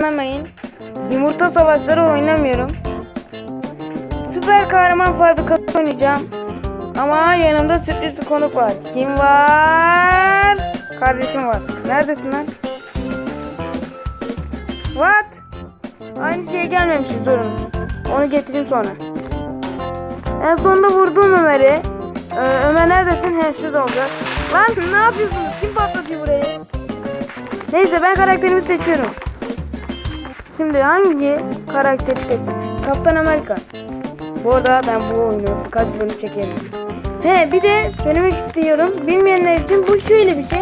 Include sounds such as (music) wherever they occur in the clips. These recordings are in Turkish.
anlamayın. Yumurta savaşları oynamıyorum. Süper kahraman fabrikası oynayacağım. Ama yanımda sürpriz bir konuk var. Kim var? Kardeşim var. Neredesin lan? What? Aynı şeye gelmemişiz durun. Onu getireyim sonra. En sonunda vurdum Ömer'i. Ee, Ömer neredesin? He şurada olacak. Lan ne yapıyorsunuz? Kim patlatıyor burayı? Neyse ben karakterimi seçiyorum. Şimdi hangi karakteri seçeyim? Kaptan Amerika. Bu arada ben bu oyunu birkaç bölüm çekerim. He bir de söylemek istiyorum. Bilmeyenler için bu şöyle bir şey.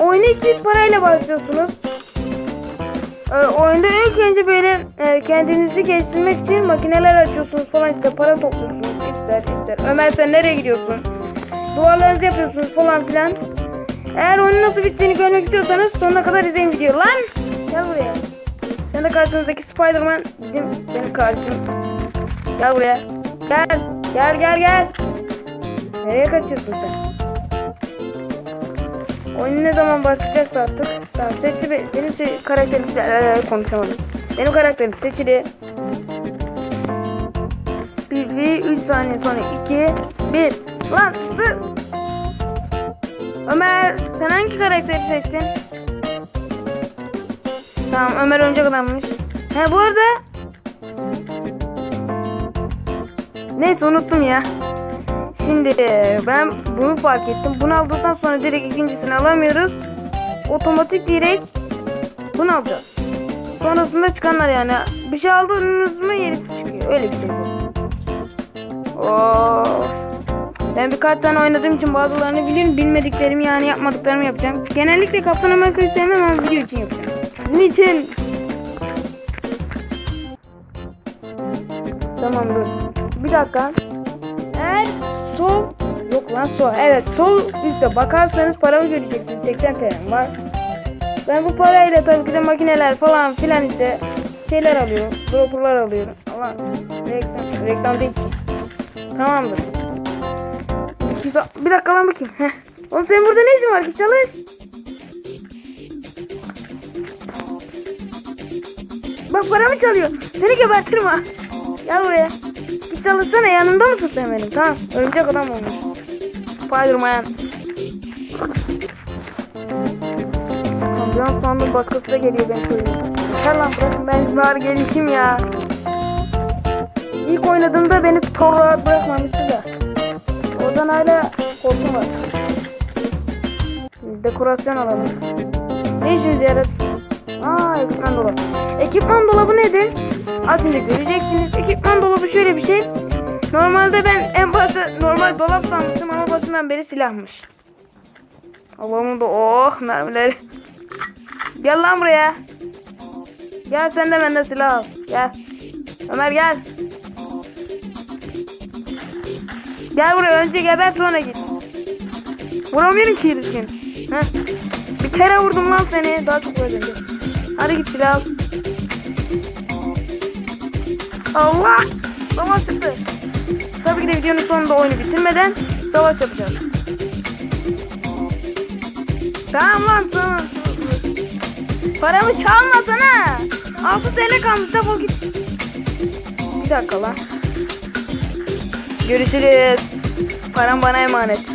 Oyuna ilk parayla başlıyorsunuz. Ee, oyunda ilk önce böyle e, kendinizi geliştirmek için makineler açıyorsunuz falan işte para topluyorsunuz ister ister. Ömer sen nereye gidiyorsun? Duvarlarınızı yapıyorsunuz falan filan. Eğer oyunun nasıl bittiğini görmek istiyorsanız sonuna kadar izleyin videoyu lan. Gel buraya. Sen de karşınızdaki Spiderman bizim benim kardeşim. Gel buraya. Gel. Gel gel gel. Nereye kaçıyorsun sen? Oyun ne zaman başlayacaksa artık. Tamam seçti be. Benim se karakterim ee, konuşamadım. Benim karakterim seçili. 1 ve 3 saniye sonra 2 1 Lan dur. Ömer sen hangi karakteri seçtin? Tamam Ömer önce adammış. He bu arada Neyse unuttum ya. Şimdi ben bunu fark ettim. Bunu aldıktan sonra direkt ikincisini alamıyoruz. Otomatik direkt bunu alacağız. Sonrasında çıkanlar yani. Bir şey aldınız mı yenisi çıkıyor. Öyle bir şey bu. Of. Ben birkaç tane oynadığım için bazılarını biliyorum. Bilmediklerimi yani yapmadıklarımı yapacağım. Genellikle Kaptan Amerika'yı sevmem ama video için yapacağım. Niçin? Tamam dur. Bir dakika. Eğer sol yok lan sol. Evet sol üstte bakarsanız paramı göreceksiniz. 80 TL var. Ben bu parayla tabii ki de makineler falan filan işte şeyler alıyorum. Dropperlar alıyorum. Ama reklam, reklam değil ki. Tamamdır. Bir dakika lan bakayım. Heh. Oğlum senin burada ne işin var ki çalış. Bak paramı çalıyor. Seni gebertirim ha. Gel buraya. Git çalışsana yanımda mısın sen benim? Tamam. Örümcek adam olmuş. Spiderman. Kampiyon sandım başkası da geliyor ben söyleyeyim. Yeter lan bırakın ben bari gelişim ya. İlk oynadığımda beni rahat bırakmamıştı da. Oradan hala korkum var. Dekorasyon alalım. Ne işimize yarar? Aa ekipman dolabı. Ekipman dolabı nedir? Az önce göreceksiniz. Ekipman dolabı şöyle bir şey. Normalde ben en başta normal dolap sanmıştım ama başından beri silahmış. Allah'ım da oh mermileri. Gel lan buraya. Gel sen de benden silah al. Gel. Ömer gel. Gel buraya önce geber sonra git. Vuramıyorum ki. Heh. Bir kere vurdum lan seni. Daha çok vuracağım. Hadi git silah al. Allah! Savaş çıktı. Tabii ki de videonun sonunda oyunu bitirmeden savaş yapacağız. Tamam lan tamam. Paramı çalmasana. 6 TL kalmış defol git. Bir dakika lan. Görüşürüz. Param bana emanet.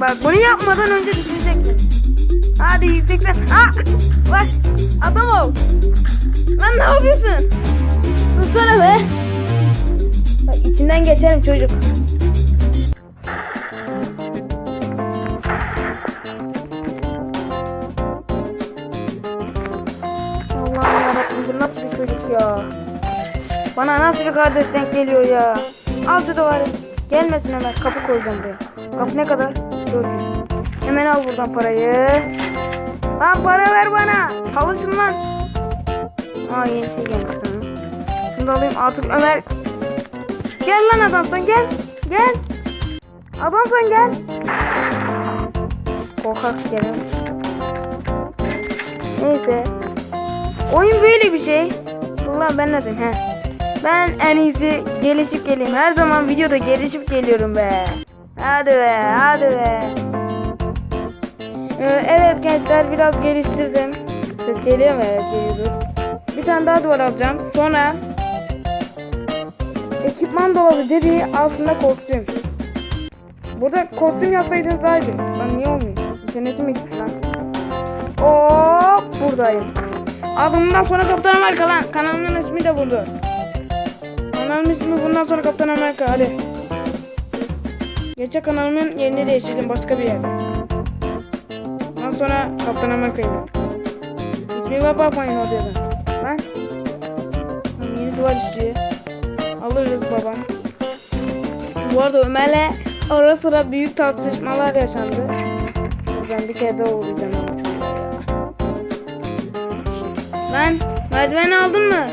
Bak bunu yapmadan önce düşüneceksin. Hadi yüksekten. Aa! Bak adam ol. Lan ne yapıyorsun? Dursana be. Bak içinden geçerim çocuk. Allah'ım yarabbim bu nasıl bir çocuk ya. Bana nasıl bir kardeş denk geliyor ya. Al şu duvarı. Gelmesin Ömer kapı koyacağım buraya. Kapı ne kadar? 400. Hemen al buradan parayı. Lan para ver bana. Çalışın lan. Aa yeni şey gelmiş tamam. Şunu alayım artık Ömer. Gel lan adamsan gel. Gel. Adamsan gel. Korkak gene. Neyse. Oyun böyle bir şey. Ulan ben ne he. Ben en iyisi gelişip geleyim. Her zaman videoda gelişip geliyorum be. Hadi be hadi be. Ee, evet gençler biraz geliştirdim. Ses geliyor mu? Evet geliyordur. Bir tane daha duvar alacağım. Sonra ekipman dolabı dediği aslında kostüm. Burada kostüm yapsaydınız daha iyi. Lan niye olmuyor? İnternetim gitti lan. Hop buradayım. Abi bundan sonra Kaptan Amerika lan. Kanalımın ismi de budur. Kanalımın ismi bundan sonra Kaptan Amerika hadi. Gerçek kanalımın yerini değiştirdim başka bir yerde. Ondan sonra Kaptan Amerika'yım. İsmime bakmayın o diyorlar. Lan. Yeni duvar istiyor. Alırız babam. Bu arada Ömer'le ara sıra büyük tartışmalar yaşandı. Ben bir kere daha uğrayacağım. Lan merdiveni aldın mı?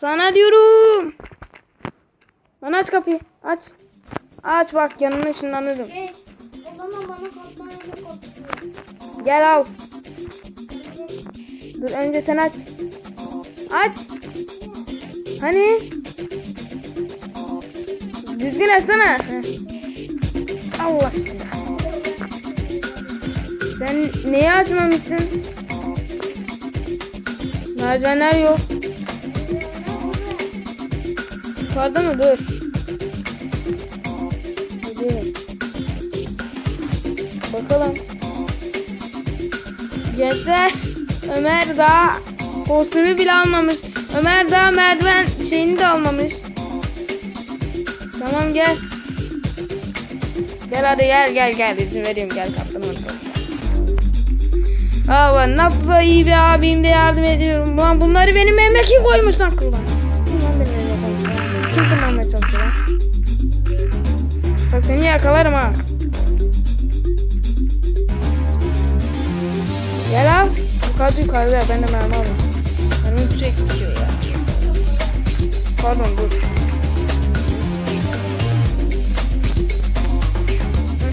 Sana diyorum. Lan aç kapıyı. Aç. Aç bak yanına ışınlanırım. Şey, o zaman bana. Gel al. Dur önce sen aç. Aç. Hani? Düzgün. Heh. Allah aşkına. Sen neyi açmamışsın? Merdivenler yok. Yukarıda mı? Dur. Bakalım. Gençler Ömer daha kostümü bile almamış. Ömer daha merdiven şeyini de almamış. Tamam gel. Gel hadi gel gel gel izin vereyim gel kaptan Amerika. Aa nasıl da iyi bir abim de yardım ediyorum. Ulan bunları benim evime kim koymuş lan kırılan? Kim lan benim evime koymuş lan? Kim kullanmaya lan? Bak seni yakalarım ha. Yukarıda yukarıda. Ben de mermi alayım. Mermim sürekli bitiyor ya. Pardon dur.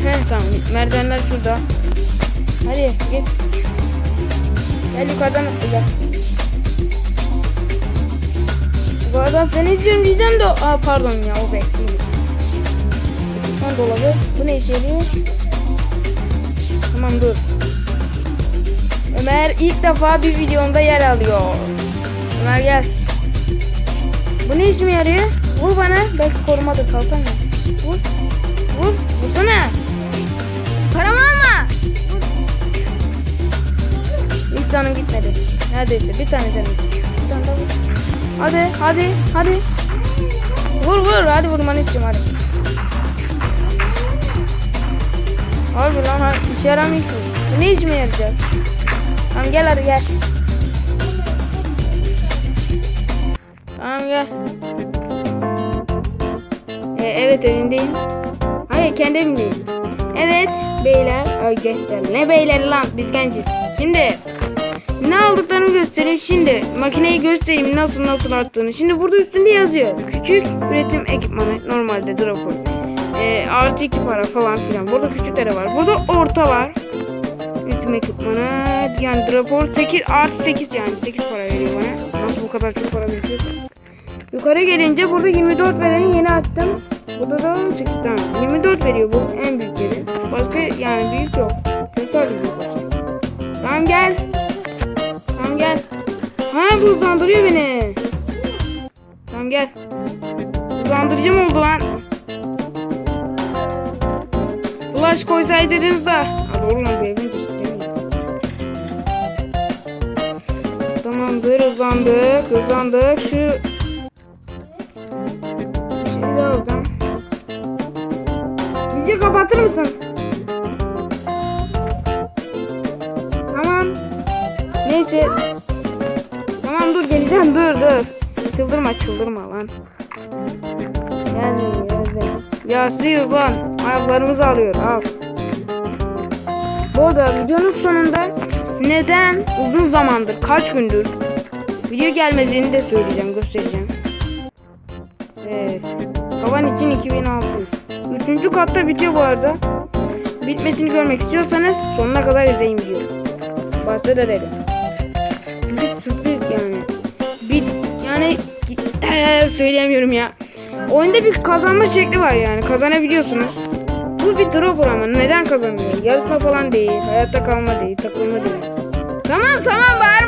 He tamam. Merdivenler şurada. Hadi git. Gel yukarıdan atla gel. Yukarıdan seni izliyorum diyeceğim de. Aa pardon ya o bekleyeyim. Ekipman dolabı. Bu ne işe yarıyor? Tamam dur. Ömer ilk defa bir videomda yer alıyor. Ömer gel. Bu ne işime yarıyor? Vur bana. Belki korumadır kalkan ya. Vur. Vur. Vursana. Paramı alma. İlk canım gitmedi. Neredeyse bir tane canım. Bir tane daha vur. Hadi hadi hadi. Vur vur hadi vurmanı istiyorum hadi. Harbi lan işe yaramıyor ki. Ne işime yarayacak? Tamam gel hadi gel. Tamam gel. Ee, evet evimdeyim. Hayır kendi evimdeyim. Evet beyler. Ay gençler. Ne beyler lan biz genciz. Şimdi ne aldıklarımı göstereyim. Şimdi makineyi göstereyim nasıl nasıl arttığını. Şimdi burada üstünde yazıyor. Küçük üretim ekipmanı normalde dropper. Ee, artı iki para falan filan. Burada küçükleri var. Burada orta var üretim ekipmanı yani rapor 8 artı 8 yani 8 para veriyor bana. Nasıl bu kadar çok para veriyor? Yukarı gelince burada 24 vereni yeni açtım. Burada da 18 tane. 24 veriyor bu en büyükleri. Başka yani büyük yok. Büyük var. Tamam gel. Tamam gel. Ha bu hızlandırıyor beni. Tamam gel. Hızlandırıcı mı oldu lan? Flash koysaydınız da. Ha, doğru hızlandık hızlandık şu şeyi de aldım. Bizi kapatır mısın? Tamam. Neyse. Tamam dur geleceğim dur dur. Çıldırma çıldırma lan. Geldim geldim. Ya siz lan ayaklarımızı alıyor al. Bu arada videonun sonunda neden uzun zamandır kaç gündür video gelmediğini de söyleyeceğim göstereceğim. Evet. Tavan için 2600. Üçüncü katta bitiyor bu arada. Bitmesini görmek istiyorsanız sonuna kadar izleyin da dedim. Bir sürpriz yani. Bir yani (laughs) söyleyemiyorum ya. Oyunda bir kazanma şekli var yani. Kazanabiliyorsunuz. Bu bir drop ama neden kazanmıyor? Yarışma falan değil. Hayatta kalma değil. Takılma değil. Tamam tamam. Al.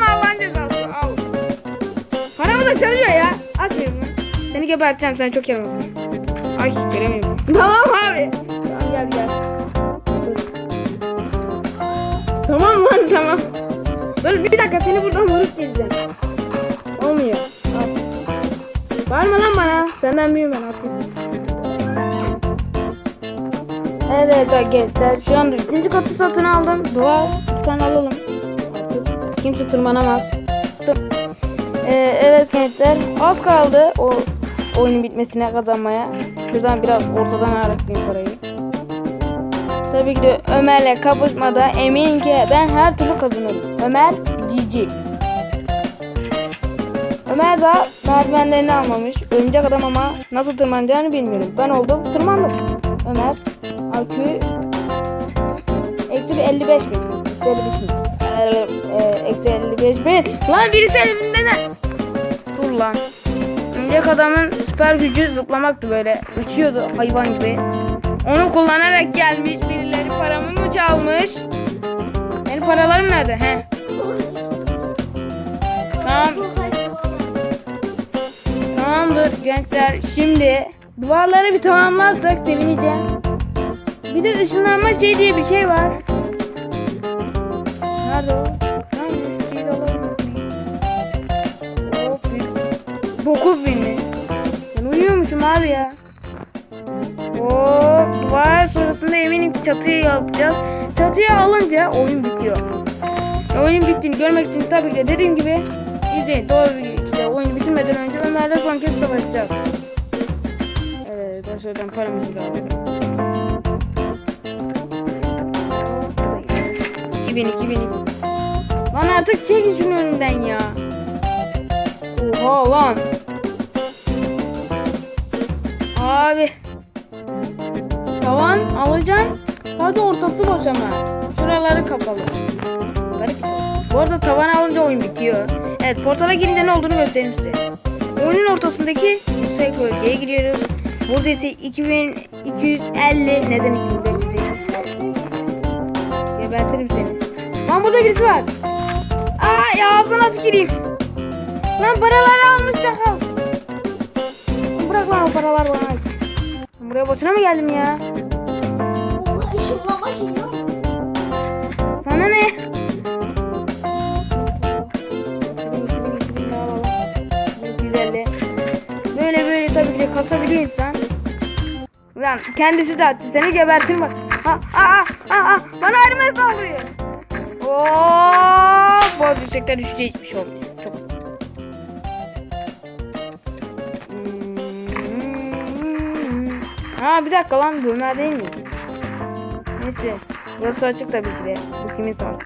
Da çalıyor ya. At şunu. Seni geberteceğim sen çok yalnızsın. Ay göremiyorum. Tamam abi. Tamam gel gel. Tamam lan tamam. Dur bir dakika seni buradan vurup geleceğim. Olmuyor. Al. Bağırma lan bana. Senden büyüğüm ben haklısın. Evet arkadaşlar şu anda üçüncü katı satın aldım. Dua lütfen alalım. Kimse tırmanamaz. Tır. Ee, evet gençler az kaldı o oyunun bitmesine kazanmaya. Şuradan biraz ortadan araklayayım parayı. Tabii ki de Ömer'le kapışmada eminim ki ben her türlü kazanırım. Ömer cici. Ömer daha merdivenlerini almamış. Örümcek adam ama nasıl tırmanacağını bilmiyorum. Ben oldum tırmandım. Ömer IQ eksi bir 55 bin. Eksi 55 bin. Eksi 55 bin. Lan birisi elimde ne? Dur lan. Örümcek adamın süper gücü zıplamaktı böyle. Uçuyordu hayvan gibi. Onu kullanarak gelmiş birileri paramı mı çalmış? Benim paralarım nerede? He. Tamam. Tamamdır gençler. Şimdi duvarları bir tamamlarsak sevineceğim. Bir de ışınlanma şey diye bir şey var. Nerede o? Nerede? De alalım. Hop. 9 bin mi? Ben uyuyormuşum abi ya. Hop. Duvar sonrasında eminim ki çatıyı yapacağız. Çatıyı alınca oyun bitiyor. Oyunun bittiğini görmek için tabii ki de dediğim gibi izleyin. Doğru bir de oyunu bitirmeden önce Ömer'le son kez savaşacağız. Evet, başlardan paramızı da alalım. 2000 2000 Lan artık çek şunun önünden ya. Oha lan. Abi. Tavan alacaksın. Sadece ortası boş ama. Şuraları kapalı. Garip. Bu arada tavan alınca oyun bitiyor. Evet portala girince ne olduğunu göstereyim size. Oyunun ortasındaki yüksek bölgeye giriyoruz. Burada ise 2250 neden 2500 değil? Gebertirim seni. Lan burada birisi var. Aa ya ağzına tüküreyim. Lan paraları almış çakal. Bırak lan o paralar bana Buraya boşuna mı geldim ya? Sana ne? Böyle böyle tabii ki kasabiliyor insan. Lan kendisi de attı. Seni gebertir bak. Ha, aa, aa, aa, bana ayrılmaya saldırıyor. Oo, bu yüksekten düşeceği hiçbir şey olmuyor. Çok. Hmm. Ha bir dakika lan bu Ömer değil mi? Neyse. Burası açık tabii ki de. Bu kimin tartı?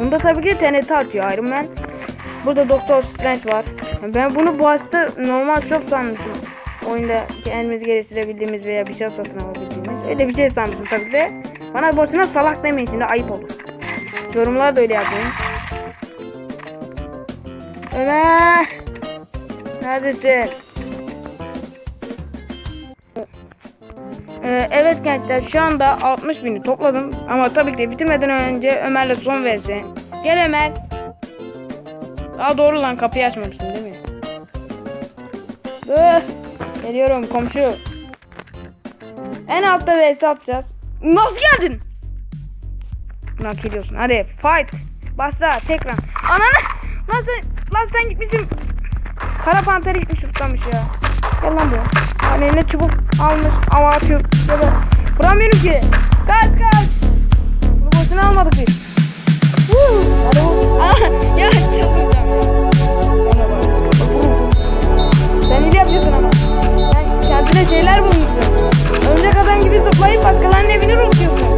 Bunda tabii ki TNT atıyor Iron Man. Burada Doktor Strange var. Ben bunu bu hasta normal shop sanmıştım. Oyunda kendimizi geliştirebildiğimiz veya bir şey satın alabildiğimiz. Öyle bir şey sanmıştım tabii ki de. Bana boşuna salak demeyin şimdi ayıp olur. Yorumlar da öyle yapmayın. Ömer! Neredesin? Ee, evet gençler şu anda 60 bini topladım ama tabii ki de bitirmeden önce Ömer'le son vs. Gel Ömer. Aa doğru lan kapıyı açmamıştım değil mi? Dur. Geliyorum komşu. En altta vs atacağız. Nasıl geldin? Nak geliyorsun hadi fight. Başla tekrar. Ananı. Lan sen, lan sen gitmişsin. Kara panter gitmiş tutlamış ya. Gel lan buraya. Hani eline çubuk almış ama atıyor. Ya da vuramıyorum ki. Kaç kaç. Bunu boşuna almadık biz. Hadi vur. Aa, (laughs) ya çıldıracağım. Sen iyi yapıyorsun ama. Sen kendine şeyler bulmuşsun. Zıplayıp başkalarının evini ruhluyorsun.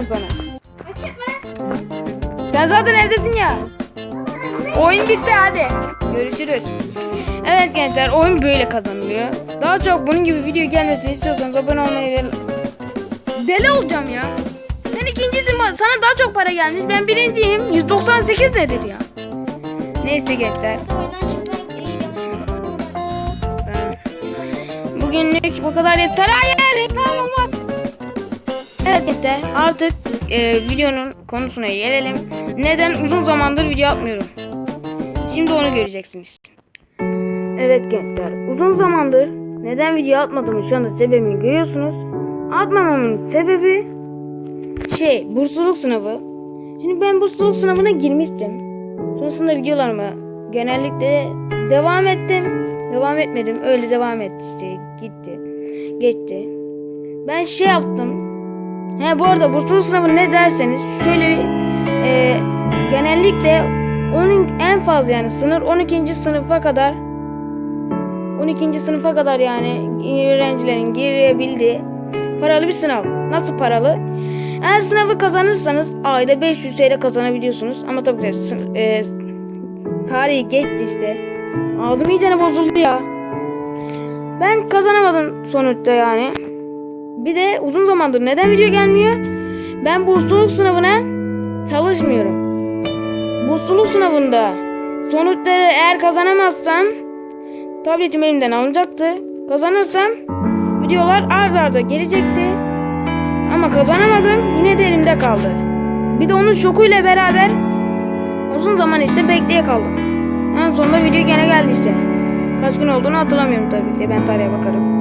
Zaten sana. Sen zaten evdesin ya. Oyun bitti hadi. Görüşürüz. Evet gençler oyun böyle kazanılıyor. Daha çok bunun gibi video gelmesini istiyorsanız abone olmayı. Deli olacağım ya. Sen ikincisin sana daha çok para gelmiş. Ben birinciyim. 198 nedir ya? Neyse gençler. Bugünlük bu kadar yeter. Hayır reklam gençler artık e, videonun konusuna gelelim. Neden uzun zamandır video atmıyorum? Şimdi onu göreceksiniz. Evet gençler uzun zamandır neden video atmadığımı şu anda sebebini görüyorsunuz. Atmamamın sebebi şey bursluluk sınavı. Şimdi ben bursluluk sınavına girmiştim. Sonrasında videolarıma genellikle devam ettim. Devam etmedim. Öyle devam etti işte. Gitti. Geçti. Ben şey yaptım. He bu arada bursluluk sınavı ne derseniz şöyle bir e, genellikle onun en fazla yani sınır 12. sınıfa kadar 12. sınıfa kadar yani öğrencilerin girebildiği paralı bir sınav. Nasıl paralı? Eğer sınavı kazanırsanız ayda 500 TL kazanabiliyorsunuz. Ama tabii ki e, tarihi geçti işte. Ağzım iyicene bozuldu ya. Ben kazanamadım sonuçta yani. Bir de uzun zamandır neden video gelmiyor? Ben bursluluk sınavına çalışmıyorum. Bursluluk sınavında sonuçları eğer kazanamazsam tabletim elimden alınacaktı. Kazanırsam videolar ard arda gelecekti. Ama kazanamadım. Yine de elimde kaldı. Bir de onun şokuyla beraber uzun zaman işte bekleye kaldım. En sonunda video gene geldi işte. Kaç gün olduğunu hatırlamıyorum tabii ki. Ben tarihe bakarım.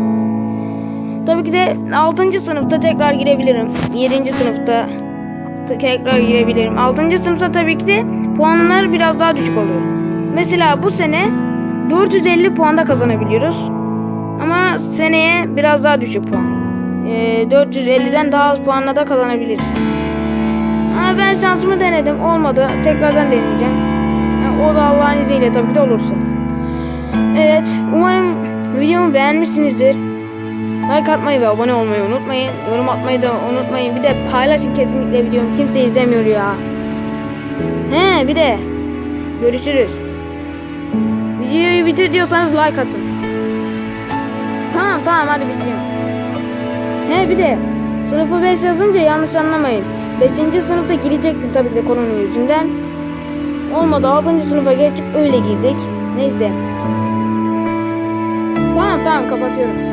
Tabii ki de 6. sınıfta tekrar girebilirim. 7. sınıfta te- tekrar girebilirim. 6. sınıfta tabii ki de puanlar biraz daha düşük oluyor. Mesela bu sene 450 puanda kazanabiliyoruz. Ama seneye biraz daha düşük puan. Ee, 450'den daha az puanla da kazanabiliriz. Ama ben şansımı denedim. Olmadı. Tekrardan deneyeceğim. Ha, O da Allah'ın izniyle tabii de olursa. Evet. Umarım videomu beğenmişsinizdir. Like atmayı ve abone olmayı unutmayın. Yorum atmayı da unutmayın. Bir de paylaşın kesinlikle videomu. Kimse izlemiyor ya. He bir de görüşürüz. Videoyu bitir diyorsanız like atın. Tamam tamam hadi bitiyorum. He bir de sınıfı 5 yazınca yanlış anlamayın. 5. sınıfta girecektim tabii de korona yüzünden. Olmadı 6. sınıfa geçip öyle girdik. Neyse. Tamam tamam kapatıyorum.